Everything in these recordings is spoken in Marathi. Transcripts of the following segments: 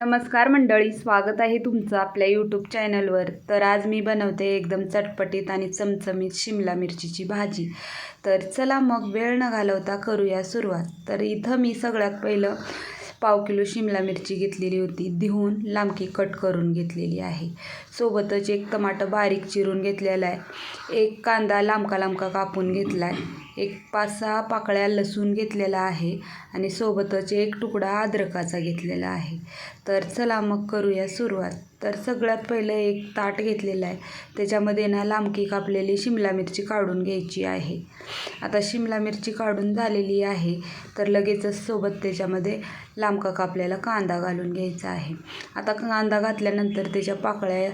नमस्कार मंडळी स्वागत आहे तुमचं आपल्या यूट्यूब चॅनलवर तर आज मी बनवते एकदम चटपटीत आणि चमचमीत शिमला मिरचीची भाजी. तर चला मग वेळ न घालवता करूया सुरुवात. तर इथं मी सगळ्यात पहिलं पाव किलो शिमला मिरची घेतलेली होती. धुवून लांबकी कट करून घेतलेली आहे. सोबतच एक टमाटर बारीक चिरून घेतलेला आहे. एक कांदा लांबका लांबका कापून घेतला आहे एक पाच सहा पाकळ्या लसूण घेतलेला आहे आणि सोबतच एक तुकडा अद्रकाचा घेतलेला आहे. तर चला मग करूया सुरुवात. तर सगळ्यात पहिलं एक ताट घेतलेलं आहे. त्याच्यामध्ये ना लांबकी कापलेली शिमला मिरची काढून घ्यायची आहे. आता शिमला मिरची काढून झालेली आहे. तर लगेचच सोबत त्याच्यामध्ये लांबका कापलेला कांदा घालून घ्यायचा आहे. आता कांदा घातल्यानंतर त्याच्या पाकळ्या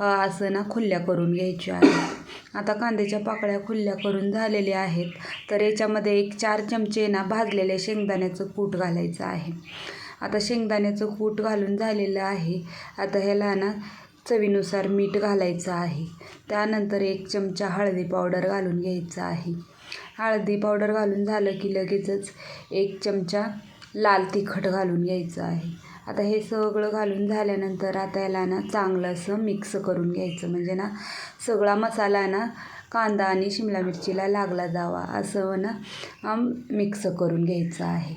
आसना खुल्या करून घ्यायच्या आहेत. आता कांद्याच्या पाकळ्या खुल्या करून झालेल्या आहेत. तर याच्यामध्ये एक चार चमचे ना भाजलेल्या शेंगदाण्याचं कूट घालायचं आहे. आता शेंगदाण्याचं कूट घालून झालेलं आहे. आता ह्याला ना चवीनुसार मीठ घालायचं आहे. त्यानंतर एक चमचा हळदी पावडर घालून घ्यायचं आहे. हळदी पावडर घालून झालं की लगेचच एक चमचा लाल तिखट घालून घ्यायचं आहे. आता हे सगळं घालून झाल्यानंतर आता याला ना चांगलं असं मिक्स करून घ्यायचं. म्हणजे ना सगळा मसाला ना कांदा आणि शिमला मिरचीला लागला जावा असं ना मिक्स करून घ्यायचं आहे.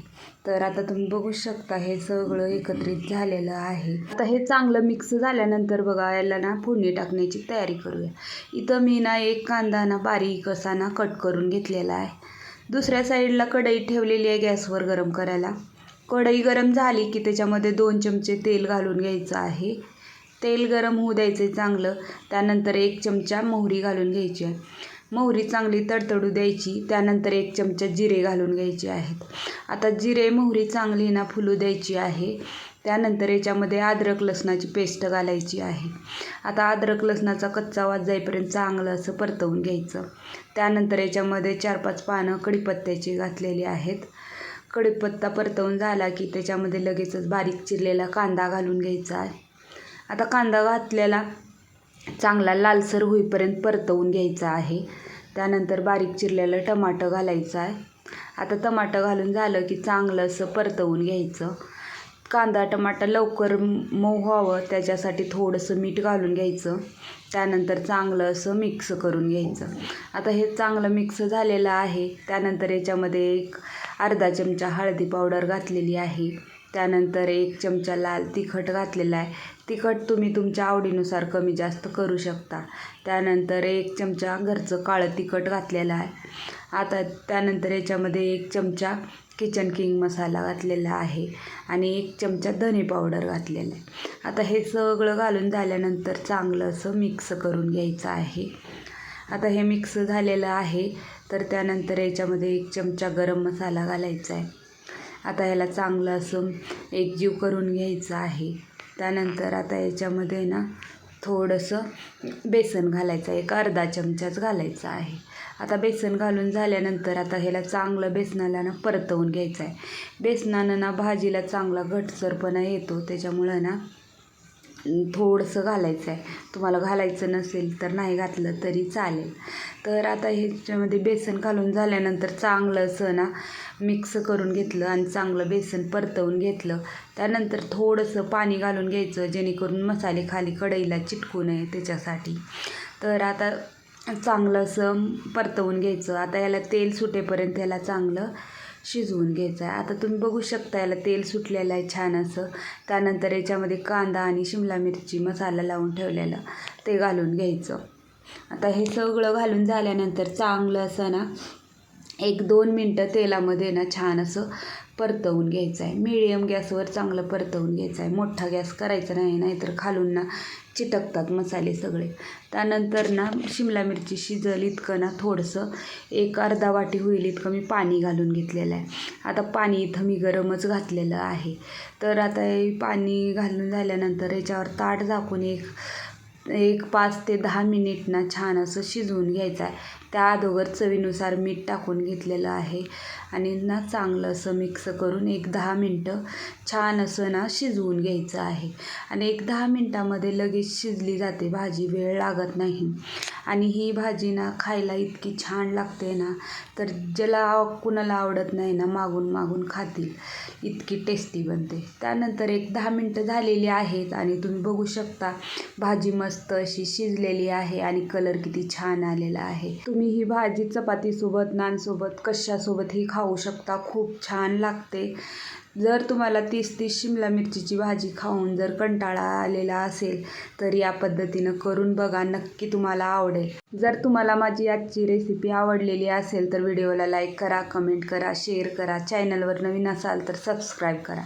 तर आता तुम्ही बघू शकता हे सगळं एकत्रित झालेलं आहे. आता हे चांगलं मिक्स झाल्यानंतर बघा याला ना फोडणी टाकण्याची तयारी करूया. इथं मी ना एक कांदा ना बारीक असा ना कट करून घेतलेला आहे. दुसऱ्या साईडला कढई ठेवलेली आहे गॅसवर गरम करायला. कढई गरम झाली की त्याच्यामध्ये दोन चमचे तेल घालून घ्यायचं आहे. तेल गरम होऊ द्यायचं आहे चांगलं त्यानंतर एक चमचा मोहरी घालून घ्यायची आहे. मोहरी चांगली तडतडू द्यायची त्यानंतर एक चमचा जिरे घालून घ्यायचे आहेत. आता जिरे मोहरी चांगली ना फुलू द्यायची आहे. त्यानंतर याच्यामध्ये अद्रक लसणाची पेस्ट घालायची आहे. आता अद्रक लसणाचा कच्चा वास जाईपर्यंत चांगलं असं परतवून घ्यायचं. त्यानंतर याच्यामध्ये चार पाच पानं कडीपत्त्याची घातलेली आहेत. कडीपत्ता परतवून झाला की त्याच्यामध्ये लगेचच बारीक चिरलेला कांदा घालून घ्यायचा आहे. आता कांदा घातलेला चांगला लालसर होईपर्यंत परतवून घ्यायचा आहे. त्यानंतर बारीक चिरलेलं टमाटं घालायचं आहे. आता टमाटं घालून झालं की चांगलं असं परतवून घ्यायचं. कांदा टमाटा लवकर मऊ व्हावं त्याच्यासाठी थोडंसं मीठ घालून घ्यायचं. त्यानंतर चांगलं असं मिक्स करून घ्यायचं. आता हे चांगलं मिक्स झालेलं आहे. त्यानंतर याच्यामध्ये एक अर्धा चमचा हळदी पावडर घातलेली आहे. त्यानंतर एक चमचा लाल तिखट घातलेला आहे. तिखट तुम्ही तुमच्या आवडीनुसार कमी जास्त करू शकता. त्यानंतर एक चमचा घरचं काळं तिखट घातलेलं आहे. आता त्यानंतर याच्यामध्ये एक चमचा किचन किंग मसाला घातलेला आहे आणि एक चमचा धने पावडर घातलेला आहे. आता हे सगळं घालून झाल्यानंतर चांगलं असं मिक्स करून घ्यायचं आहे. आता हे मिक्स झालेलं आहे. तर त्यानंतर याच्यामध्ये एक चमचा गरम मसाला घालायचा आहे. आता ह्याला चांगलं असं एकजीव करून घ्यायचं आहे. त्यानंतर आता याच्यामध्ये ना थोडंसं बेसन घालायचं आहे. एक अर्धा चमचाच घालायचा आहे. आता बेसन घालून झाल्यानंतर आता ह्याला चांगलं बेसनाला ना परतवून घ्यायचं आहे. बेसनानं ना भाजीला चांगला घटसरपणा येतो. त्याच्यामुळं ना थोडंसं घालायचं आहे तुम्हाला घालायचं नसेल तर नाही घातलं तरी चालेल. तर आता ह्याच्यामध्ये बेसन घालून झाल्यानंतर चांगलं असं ना मिक्स करून घेतलं आणि चांगलं बेसन परतवून घेतलं. त्यानंतर थोडंसं पाणी घालून घ्यायचं जेणेकरून मसाले खाली कढईला चिटकू नये त्याच्यासाठी. तर आता चांगलं असं परतवून घ्यायचं. आता याला तेल सुटेपर्यंत याला चांगलं शिजवून घ्यायचं आहे. आता तुम्ही बघू शकता याला तेल सुटलेलं आहे छान असं. त्यानंतर याच्यामध्ये कांदा आणि शिमला मिरची मसाला लावून ठेवलेला. ते घालून घ्यायचं. आता हे सगळं घालून झाल्यानंतर चांगलं असं ना एक दोन मिनटं तेलामध्ये ना छान असं परतवून घ्यायचं आहे. मिडियम गॅसवर चांगलं परतवून घ्यायचं आहे. मोठा गॅस करायचा नाही नाहीतर खालून ना चिटकतात मसाले सगळे. त्यानंतर ना शिमला मिरची शिजल इतकं ना थोडंसं एक अर्धा वाटी होईल इतकं मी पाणी घालून घेतलेलं आहे. आता पाणी इथं मी गरमच घातलेलं आहे. तर आता हे पाणी घालून झाल्यानंतर याच्यावर ताट झाकून एक एक पाच ते दहा मिनिटनं छान असं शिजवून घ्यायचं आहे. त्या अगोदर चवीनुसार मीठ टाकून घेतलेलं आहे. आणि ना चांगलं असं मिक्स करून एक दहा मिनटं छान असं ना शिजवून घ्यायचं आहे. आणि एक दहा मिनटामध्ये लगेच शिजली जाते भाजी वेळ लागत नाही. आणि ही भाजी ना खायला इतकी छान लागते ना तर ज्याला कुणाला आवडत नाही ना मागून मागून खातील. इतकी टेस्टी बनते. त्यानंतर एक दहा मिनटं झालेली आहेत आणि तुम्ही बघू शकता भाजी मस्त अशी शिजलेली आहे आणि कलर किती छान आलेला आहे. तुम्ही ही भाजी चपातीसोबत नानसोबत कशासोबतही खाऊ शकता खूप छान लागते. जर तुम्हाला तीस तीस शिमला मिरचीची भाजी खाऊन जर कंटाळा आलेला असेल तर या पद्धतीनं करून बघा नक्की तुम्हाला आवडेल. जर तुम्हाला माझी आजची रेसिपी आवडलेली असेल तर व्हिडिओला लाईक करा कमेंट करा शेअर करा. चॅनलवर नवीन असाल तर सबस्क्राईब करा.